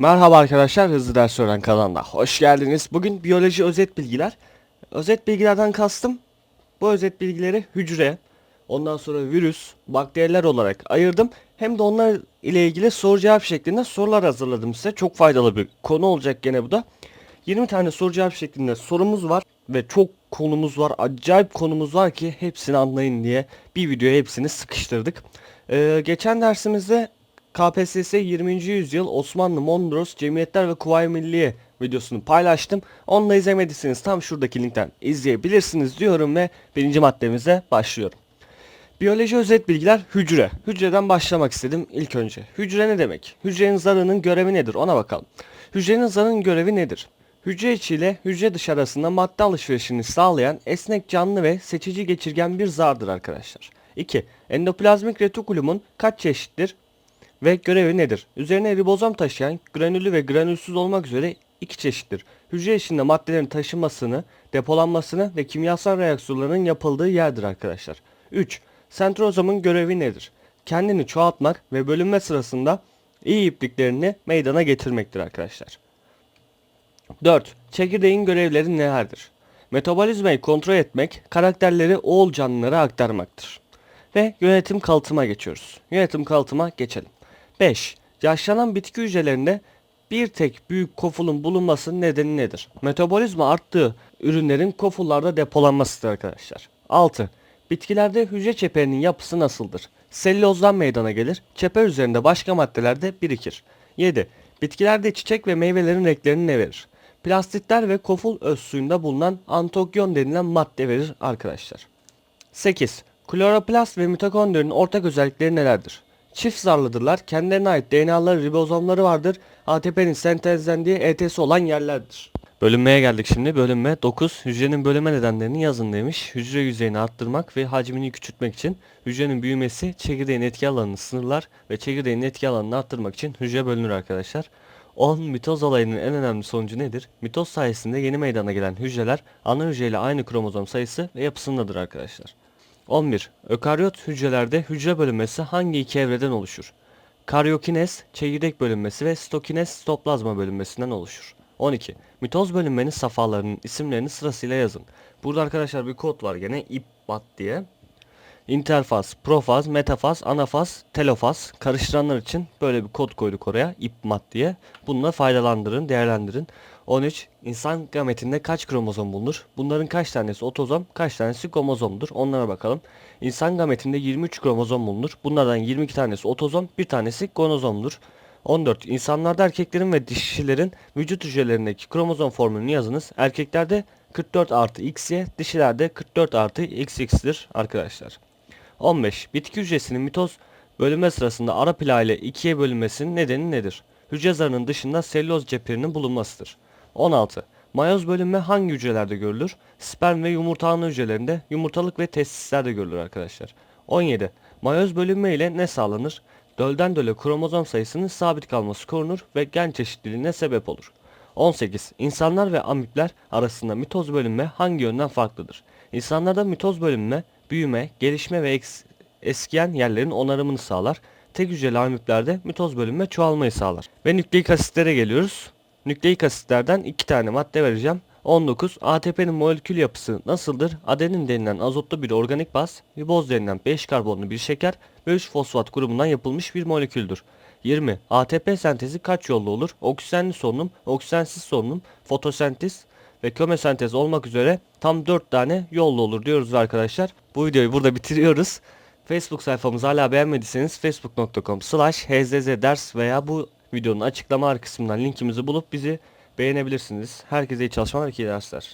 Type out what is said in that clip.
Merhaba arkadaşlar Hızlı Ders Öğren kanalına hoş geldiniz. Bugün biyoloji özet bilgiler. Özet bilgilerden kastım bu özet bilgileri hücre, ondan sonra virüs, bakteriler olarak ayırdım. Hem de onlar ile ilgili soru cevap şeklinde sorular hazırladım size. Çok faydalı bir konu olacak gene bu da. 20 tane soru cevap şeklinde sorumuz var ve çok konumuz var. Acayip konumuz var ki hepsini anlayın diye bir videoya hepsini sıkıştırdık. Ee, geçen dersimizde KPSS 20. yüzyıl Osmanlı Mondros Cemiyetler ve Kuvayi Milliye videosunu paylaştım. Onu da izlemediyseniz tam şuradaki linkten izleyebilirsiniz diyorum ve birinci maddemize başlıyorum. Biyoloji özet bilgiler hücre. Hücreden başlamak istedim ilk önce. Hücre ne demek? Hücrenin zarının görevi nedir? Ona bakalım. Hücrenin zarının görevi nedir? Hücre içi ile hücre dışı arasında madde alışverişini sağlayan esnek canlı ve seçici geçirgen bir zardır arkadaşlar. 2. Endoplazmik retikulumun kaç çeşittir ve görevi nedir? Üzerine ribozom taşıyan granüllü ve granülsüz olmak üzere iki çeşittir. Hücre içinde maddelerin taşınmasını, depolanmasını ve kimyasal reaksiyonların yapıldığı yerdir arkadaşlar. 3. Sentrozomun görevi nedir? Kendini çoğaltmak ve bölünme sırasında iyi ipliklerini meydana getirmektir arkadaşlar. 4. Çekirdeğin görevleri nelerdir? Metabolizmayı kontrol etmek, karakterleri oğul canlılara aktarmaktır. Ve yönetim kalıtıma geçiyoruz. Yönetim kalıtıma geçelim. 5. Yaşlanan bitki hücrelerinde bir tek büyük kofulun bulunmasının nedeni nedir? Metabolizma arttığı ürünlerin kofullarda depolanmasıdır arkadaşlar. 6. Bitkilerde hücre çeperinin yapısı nasıldır? Sellozdan meydana gelir. Çeper üzerinde başka maddeler de birikir. 7. Bitkilerde çiçek ve meyvelerin renklerini ne verir? Plastitler ve koful öz suyunda bulunan antokyon denilen madde verir arkadaşlar. 8. Kloroplast ve mitokondrinin ortak özellikleri nelerdir? Çift zarlıdırlar. Kendilerine ait DNA'ları, ribozomları vardır. ATP'nin sentezlendiği ET'si olan yerlerdir. Bölünmeye geldik şimdi. Bölünme 9. Hücrenin bölünme nedenlerini yazın demiş. Hücre yüzeyini arttırmak ve hacmini küçültmek için hücrenin büyümesi çekirdeğin etki alanını sınırlar ve çekirdeğin etki alanını arttırmak için hücre bölünür arkadaşlar. 10. Mitoz olayının en önemli sonucu nedir? Mitoz sayesinde yeni meydana gelen hücreler ana hücreyle aynı kromozom sayısı ve yapısındadır arkadaşlar. 11. Ökaryot hücrelerde hücre bölünmesi hangi iki evreden oluşur? Karyokines, çekirdek bölünmesi ve stokines, sitoplazma bölünmesinden oluşur. 12. Mitoz bölünmenin safhalarının isimlerini sırasıyla yazın. Burada arkadaşlar bir kod var gene IPBAT diye. Interfaz, profaz, metafaz, anafaz, telofaz karıştıranlar için böyle bir kod koyduk oraya IPMAT diye. Bununla faydalandırın, değerlendirin. 13. İnsan gametinde kaç kromozom bulunur? Bunların kaç tanesi otozom, kaç tanesi kromozomdur? Onlara bakalım. İnsan gametinde 23 kromozom bulunur. Bunlardan 22 tanesi otozom, bir tanesi gonozomdur. 14. İnsanlarda erkeklerin ve dişilerin vücut hücrelerindeki kromozom formülünü yazınız. Erkeklerde 44 artı XY, dişilerde 44 artı XX'dir arkadaşlar. 15. Bitki hücresinin mitoz bölünme sırasında ara plağı ile ikiye bölünmesinin nedeni nedir? Hücre zarının dışında selüloz cepherinin bulunmasıdır. 16. Mayoz bölünme hangi hücrelerde görülür? Sperm ve yumurta ana hücrelerinde, yumurtalık ve testislerde görülür arkadaşlar. 17. Mayoz bölünme ile ne sağlanır? Dölden döle kromozom sayısının sabit kalması korunur ve gen çeşitliliğine sebep olur. 18. İnsanlar ve amipler arasında mitoz bölünme hangi yönden farklıdır? İnsanlarda mitoz bölünme, büyüme, gelişme ve eskiyen yerlerin onarımını sağlar. Tek hücreli amiplerde mitoz bölünme çoğalmayı sağlar. Ve nükleik asitlere geliyoruz. Nükleik asitlerden iki tane madde vereceğim. 19. ATP'nin molekül yapısı nasıldır? Adenin denilen azotlu bir organik baz, riboz denilen 5 karbonlu bir şeker ve 3 fosfat grubundan yapılmış bir moleküldür. 20. ATP sentezi kaç yollu olur? Oksijenli solunum, oksijensiz solunum, fotosentez ve kömesentez olmak üzere tam 4 tane yollu olur diyoruz arkadaşlar. Bu videoyu burada bitiriyoruz. Facebook sayfamızı hala beğenmediyseniz facebook.com slash ders veya bu videonun açıklama kısmından linkimizi bulup bizi beğenebilirsiniz. Herkese iyi çalışmalar, iyi dersler.